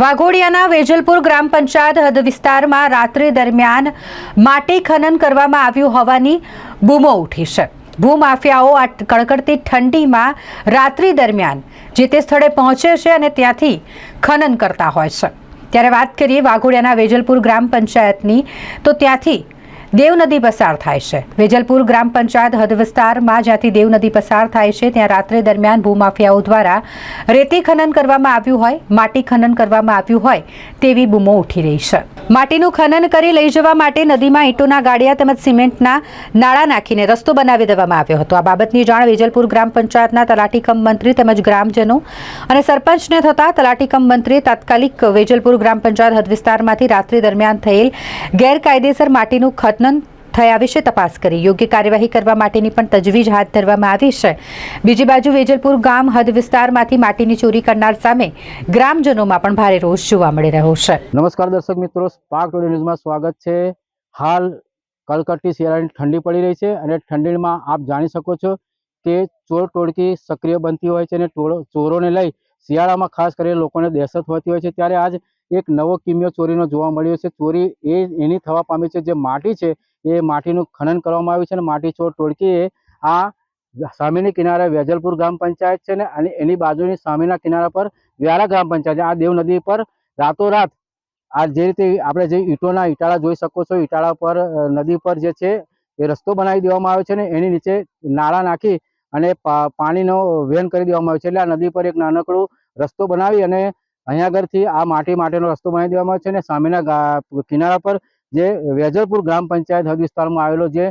વાઘોડિયાના વેજલપુર ગ્રામ પંચાયત હદ વિસ્તારમાં રાત્રિ દરમિયાન માટી ખનન કરવામાં આવ્યું હોવાની બૂમો ઉઠી છે. ભૂમાફિયાઓ આ કડકડતી ઠંડીમાં રાત્રિ દરમિયાન જે તે સ્થળે પહોંચે છે અને ત્યાંથી ખનન કરતા હોય છે. ત્યારે વાત કરીએ વાઘોડિયાના વેજલપુર ગ્રામ પંચાયતની, તો ત્યાંથી દેવ નદી પસાર થાય છે. વેજલપુર ગ્રામ પંચાયત હદ વિસ્તારમાં જ્યાંથી દેવ નદી પસાર થાય છે, ત્યાં રાત્રે દરમિયાન ભૂમાફિયાઓ દ્વારા રેતી ખનન કરવામાં આવ્યું હોય, માટી ખનન કરવામાં આવ્યું હોય તેવી બૂમો ઉઠી રહી છે. માટીનું ખનન કરી લઈ જવા માટે નદીમાં ઈંટોના ગાડિયા તેમજ સિમેન્ટના નાળા નાખીને રસ્તો બનાવી દેવામાં આવ્યો હતો. આ બાબતની જાણ વેજલપુર ગ્રામ પંચાયતના તલાટીકમ મંત્રી તેમજ ગ્રામજનો અને સરપંચને થતા તલાટીકમ મંત્રીએ તાત્કાલિક વેજલપુર ગ્રામ પંચાયત હદ વિસ્તારમાંથી રાત્રિ દરમિયાન થયેલ ગેરકાયદેસર માટીનું ખનન થયા વિશે તપાસ કરી. યોગ્ય કાર્યવાહી કરવા માટેની પણ તજવીજ હાથ ધરવામાં આવી છે. બીજી બાજુ વેજલપુર ગામ હદ વિસ્તારમાંથી માટીની ચોરી કરનાર સામે ગ્રામજનોમાં પણ ભારે રોષ જોવા મળી રહ્યો છે. નમસ્કાર દર્શક મિત્રો, સ્પાર્ક ટુડે ન્યૂઝમાં સ્વાગત છે. હાલ કલકત્તી શિયાળાની ઠંડી પડી રહી છે અને ઠંડીમાં આપ જાણી શકો છો કે ચોર ટોળકી સક્રિય બનતી હોય છે અને ચોરોને લઈ શિયાળામાં ખાસ કરીને લોકોને દહેશત હોતી હોય છે. ત્યારે આજ એક નવો કિમિયો ચોરીનો જોવા મળ્યો છે. ચોરી એ એની થવા પામી છે. જે માટી છે, એ માટીનું ખનન કરવામાં આવ્યું છે અને માટી ચોર ટોળકીએ આ સામેની કિનારે વેજલપુર ગ્રામ પંચાયત છે ને અને એની બાજુની સામેના કિનારા પર વ્યારા ગ્રામ પંચાયત આ દેવ નદી પર રાતોરાત આ જે રીતે આપણે જે ઈંટોના ઈટાળા જોઈ શકો છો, ઈટાળા પર નદી પર જે છે, એ રસ્તો બનાવી દેવામાં આવ્યો છે ને એની નીચે નાળા નાખી અને પાણીનો વહેન કરી દેવામાં આવ્યો છે. એટલે આ નદી પર એક નાનકડું રસ્તો બનાવી અને અહીંયા આગળથી આ માટી માટેનો રસ્તો બનાવી દેવામાં છે અને સામેના કિનારા પર જે વેજલપુર ગ્રામ પંચાયત હદ વિસ્તારમાં આવેલો જે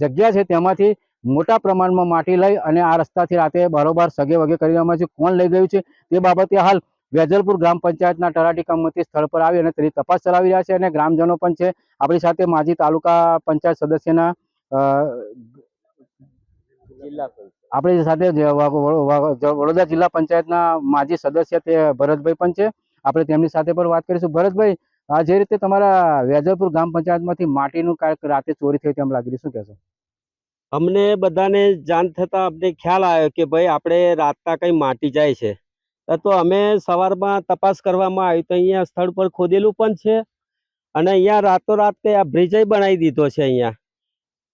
જગ્યા છે તેમાંથી મોટા પ્રમાણમાં માટી લઈ અને આ રસ્તાથી રાતે બરોબર સગે વગે કરી દેવામાં છે. કોણ લઈ ગયું છે તે બાબતે હાલ વેજલપુર ગ્રામ પંચાયતના તલાટી કમિટી સ્થળ પર આવી અને તેની તપાસ ચલાવી રહ્યા છે અને ગ્રામજનો પણ છે. આપણી સાથે માજી તાલુકા પંચાયત સદસ્યના અ, આપણી સાથે વડોદરા જિલ્લા પંચાયતના માજી સદસ્ય તે ભરતભાઈ પણ છે. આપણે તેમની સાથે પણ વાત કરીશું. ભરતભાઈ, આ જે રીતે તમારા વેજલપુર ગ્રામ પંચાયતમાંથી માટીનું કાંઈક રાતે ચોરી થઈ તેમ લાગી શું કહેશો? અમને બધાને જાણ થતાં અમને ખ્યાલ આવ્યો કે ભાઈ, આપણે રાતના કંઈ માટી જાય છે. તો અમે સવારમાં તપાસ કરવામાં આવી તો અહીંયા સ્થળ પર ખોદેલું પણ છે અને અહીંયા રાતોરાત તે આ બ્રિજય બનાવી દીધો છે અહીંયા.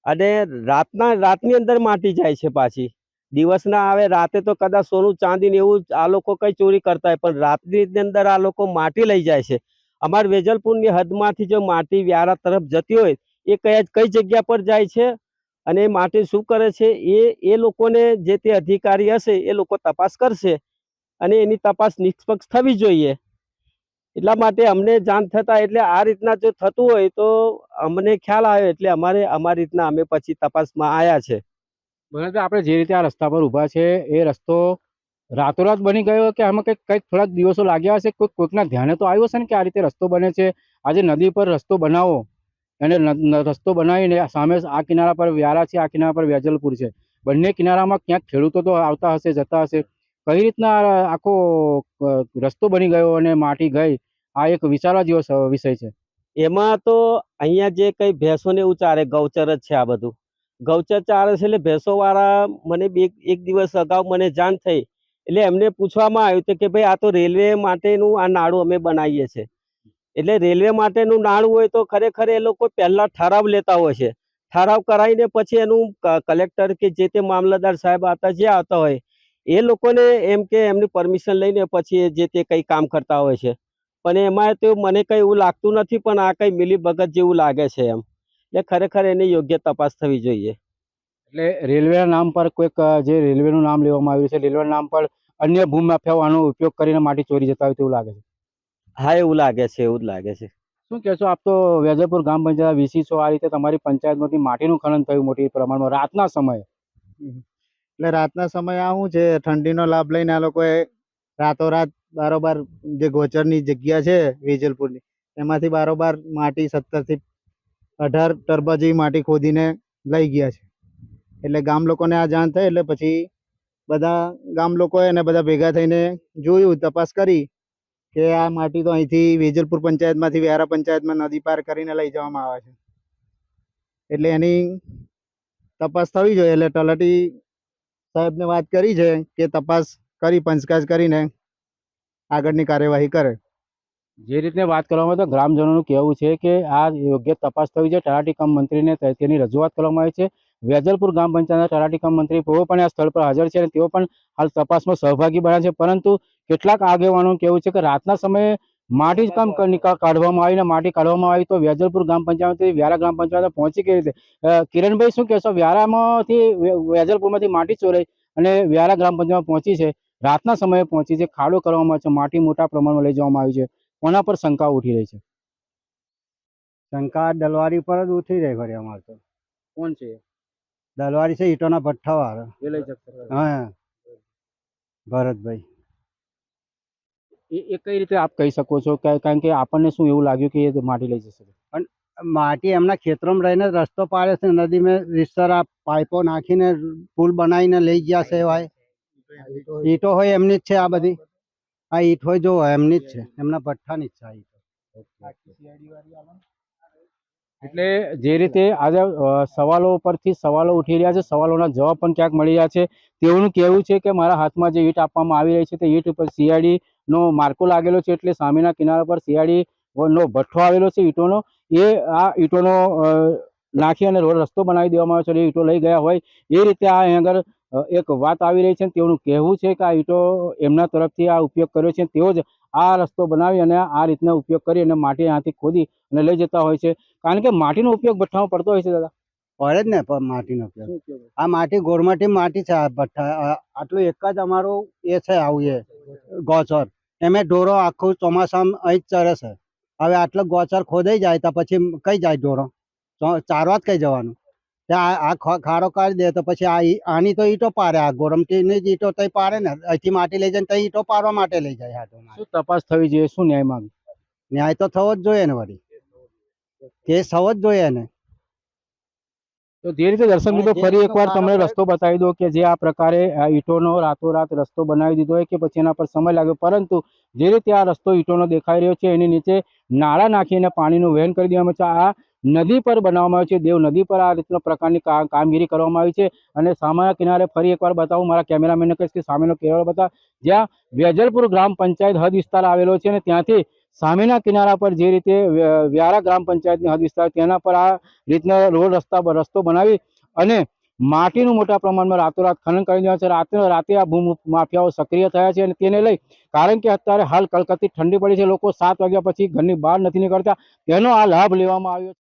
અને રાતના, રાતની અંદર માટી જાય છે પાછી. દિવસના આવે, રાતે તો કદાચ સોનું ચાંદી ને એવું આ લોકો કઈ ચોરી કરતા હોય, પણ રાતની અંદર આ લોકો માટી લઈ જાય છે. અમારા વેજલપુરની હદમાંથી જો માટી વ્યારા તરફ જતી હોય, એ કયા કઈ જગ્યા પર જાય છે અને એ માટે શું કરે છે, એ એ લોકોને જે તે અધિકારી હશે, એ લોકો તપાસ કરશે અને એની તપાસ નિષ્પક્ષ થવી જોઈએ. એટલા માટે અમને જાણ થતા એટલે આ રીતના જો થતું હોય તો અમને ખ્યાલ આવ્યો, એટલે અમારે અમારી રીતના અમે પછી તપાસમાં આવ્યા છે. ભરતભાઈ આપણે જે રીતે આ રસ્તા પર ઊભા છે, એ રસ્તો રાતોરાત બની ગયો કે આમાં કંઈક કંઈક થોડાક દિવસો લાગ્યા હશે? કોઈક કોઈકના ધ્યાને તો આવ્યો હશે ને કે આ રીતે રસ્તો બને છે? આજે નદી પર રસ્તો બનાવો. અને ન- ન- રસ્તો બનાવીને સામે આ કિનારા પર વ્યારા છે, આ કિનારા પર વેજલપુર છે. બંને કિનારામાં ક્યાંક ખેડૂતો તો આવતા હશે, જતા હશે. કઈ રીતના આખો રસ્તો બની ગયો અને માટી ગઈ? આ એક વિચારવા જેવો વિષય છે. એમાં તો અહીંયા જે કઈ ભેંસોને એવું ચારે ગૌચર જ છે આ બધું. ગૌચર ચારે છે એટલે ભેંસોવાળા મને બે, એક દિવસ અગાઉ મને જાણ થઈ. એટલે એમને પૂછવામાં આવ્યું હતું કે ભાઈ આ તો રેલવે માટેનું આ નાળું અમે બનાવીએ છીએ. એટલે રેલવે માટેનું નાળું હોય તો ખરેખર એ લોકો પહેલા ઠરાવ લેતા હોય છે. ઠરાવ કરાવીને પછી એનું કલેક્ટર કે જે તે મામલતદાર સાહેબ આવતા જે આવતા હોય, એ લોકોને એમ કે એમની પરમિશન લઈને પછી જે તે કંઈ કામ કરતા હોય છે. પણ એમાં તો મને કંઈ એવું લાગતું નથી, પણ આ કંઈ મિલી ભગત જેવું લાગે છે એમ. એટલે ખરેખર એની યોગ્ય તપાસ થવી જોઈએ. એટલે રેલવેના નામ પર કોઈક જે રેલવેનું નામ લેવામાં આવ્યું છે રેલવેના નામ પર અન્ય ભૂમાફિયાઓ આનો ઉપયોગ કરીને માટી ચોરી જતા હોય તેવું લાગે છે. હા એવું લાગે છે એવું જ લાગે છે. શું કહેશો આપ તો વેજલપુર ગ્રામ પંચાયત વીસી છો આ રીતે તમારી પંચાયતમાંથી માટીનું ખનન થયું મોટી પ્રમાણમાં રાતના સમયે? એટલે રાતના સમયે આ શું છે ઠંડીનો લાભ લઈને આ લોકોએ રાતોરાત બારોબાર જે ગોચરની જગ્યા છે વેજલપુરની એમાંથી બારોબાર માટી સત્તરથી અઢાર ટર્બા જેવી માટી ખોદીને લઈ ગયા છે. એટલે ગામ લોકોને આ જાણ થઈ એટલે પછી બધા ગામ લોકોએ અને બધા ભેગા થઈને જોયું, તપાસ કરી કે આ માટી તો અહીંથી વેજલપુર પંચાયતમાંથી વ્યારા પંચાયતમાં નદી પાર કરીને લઈ જવામાં આવે છે. એટલે એની તપાસ થવી જોઈએ. એટલે તલાટી સાહેબને વાત કરી છે કે તપાસ કરી, પંચકાજ કરીને આગળની કાર્યવાહી કરે. જે રીતે વાત કરવામાં તો ગ્રામજનોનું કહેવું છે કે આ યોગ્ય તપાસ થવી છે તલાટી કમ મંત્રીને તેની રજૂઆત કરવામાં આવી છે. વેજલપુર ગ્રામ પંચાયતના તલાટી કમ મંત્રી તેઓ પણ આ સ્થળ પર હાજર છે અને તેઓ પણ હાલ તપાસમાં સહભાગી બન્યા છે. પરંતુ કેટલાક આગેવાનોનું કહેવું છે કે રાતના સમયે માટી જ કામ કાઢવામાં આવી ને માટી કાઢવામાં આવી તો વેજલપુર ગ્રામ પંચાયતથી વ્યારા ગ્રામ પંચાયત પહોંચી કેવી રીતે? કિરણભાઈ શું કહેશો? વ્યારામાંથી વેજલપુરમાંથી માટી ચોરાઈ અને વ્યારા ગ્રામ પંચાયત પહોંચી છે. રાતના સમયે પહોંચી છે. ખાડો કરવામાં આવ્યો છે. માટી મોટા પ્રમાણમાં લઈ જવામાં આવી છે. કોના પર શંકા ઉઠી રહી છે? શંકા દલવારી પર જ ઉઠી રહી ફરી અમારે તો. કોણ છે દલવારી છે ઈટોના ભઠ્ઠા વાળા લઈ જશે હા. ભરતભાઈ. એ કઈ રીતે આપ કહી શકો છો? કે કારણ કે આપણને શું એવું લાગ્યું કે એ માટી લઈ જશે? પણ માટી એમના ખેતરમાં રહીને રસ્તો પાડે છે. નદીમાં રીતસર આ પાઇપો નાખીને પુલ બનાવીને લઈ ગયા છે ભાઈ ઈટો હોય એમની જ છે આ બધી. આ ઈટ હોય જો એમની જ છે. એમના ભઠ્ઠાની જ છે ઈટો એટલે જે રીતે આજે સવાલો પરથી સવાલો ઉઠી રહ્યા છે, સવાલોના જવાબ પણ ક્યાંક મળી રહ્યા છે. તેઓનું કહેવું છે કે મારા હાથમાં જે ઈંટ આપવામાં આવી રહી છે, તે ઈંટ ઉપર શિયાળીનો માર્કો લાગેલો છે એટલે સામેના કિનારા પર શિયાળીનો ભઠ્ઠો આવેલો છે ઈંટોનો. એ આ ઈંટોનો નાખી અને રોડ રસ્તો બનાવી દેવામાં આવ્યો છે. ઈંટો લઈ ગયા હોય. એ રીતે આ આગળ એક વાત આવી રહી છે તેઓનું કહેવું છે કે આ ઈંટો એમના તરફથી આ ઉપયોગ કર્યો છે તેઓ જ આ રસ્તો બનાવી અને આ રીતના ઉપયોગ કરી અને માટી અહીંયાથી ખોદી અને લઈ જતા હોય છે. કારણ કે માટીનો ઉપયોગ ભઠ્ઠામાં પડતો હોય છે દાદા. પડે જ ને માટીનો ઉપયોગ. આ માટી ગોરમાટી માટી છે આ ભઠ્ઠા આટલું એક જ અમારું એ છે આવું એ ગોચર. એમે ઢોરો આખું ચોમાસામાં અહીં જ ચરે છે. હવે આટલો ગોચર ખોદાઈ જાય તો પછી કઈ જાય ઢોરો? ચારવા જ કઈ જવાનું? આ- ખારો કાઢી દે તો પછી આ આની તો ઈંટો પારે આ ગોરમટીની જ ઈટો તઈ પારે ને. અહીંથી માટી લઈ જાય તઈ ઈંટો પાડવા માટે લઈ જાય હાથો શું તપાસ થવી જોઈએ? શું ન્યાય માંગ? ન્યાય તો થવો જ જોઈએ ને વળી. કેસ થવો જ જોઈએ ને. તો જે રીતે દર્શક મિત્રો ફરી એકવાર તમને રસ્તો બતાવી દો કે જે આ પ્રકારે આ ઈંટોનો રાતોરાત રસ્તો બનાવી દીધો હોય કે પછી એના પર સમય લાગ્યો. પરંતુ જે રીતે આ રસ્તો ઈંટોનો દેખાઈ રહ્યો છે એની નીચે નાળા નાખીને પાણીનું વહેન કરી દેવામાં છે. આ નદી પર બનાવવામાં આવ્યું છે. દેવ નદી પર આ રીતનો પ્રકારની કામગીરી કરવામાં આવી છે અને સામેના કિનારે ફરી એકવાર બતાવું, મારા કેમેરામેનને કહીશ કે સામેનો કેરળ બતાવ જ્યાં વેજલપુર ગ્રામ પંચાયત હદ વિસ્તાર આવેલો છે અને ત્યાંથી સામેના કિનારા પર જે રીતે વ્યારા ગ્રામ પંચાયતની હદ વિસ્તાર, તેના પર આ રીતના રોડ રસ્તા રસ્તો બનાવી અને માટીનું મોટા પ્રમાણમાં રાતોરાત ખનન કરી દેવા છે. રાતે રાતે આ ભૂ માફિયાઓ સક્રિય થયા છે અને તેને લઈ, કારણ કે અત્યારે હાલ કલકત્તી ઠંડી પડી છે. લોકો સાત વાગ્યા પછી ઘરની બહાર નથી નીકળતા. તેનો આ લાભ લેવામાં આવ્યો છે.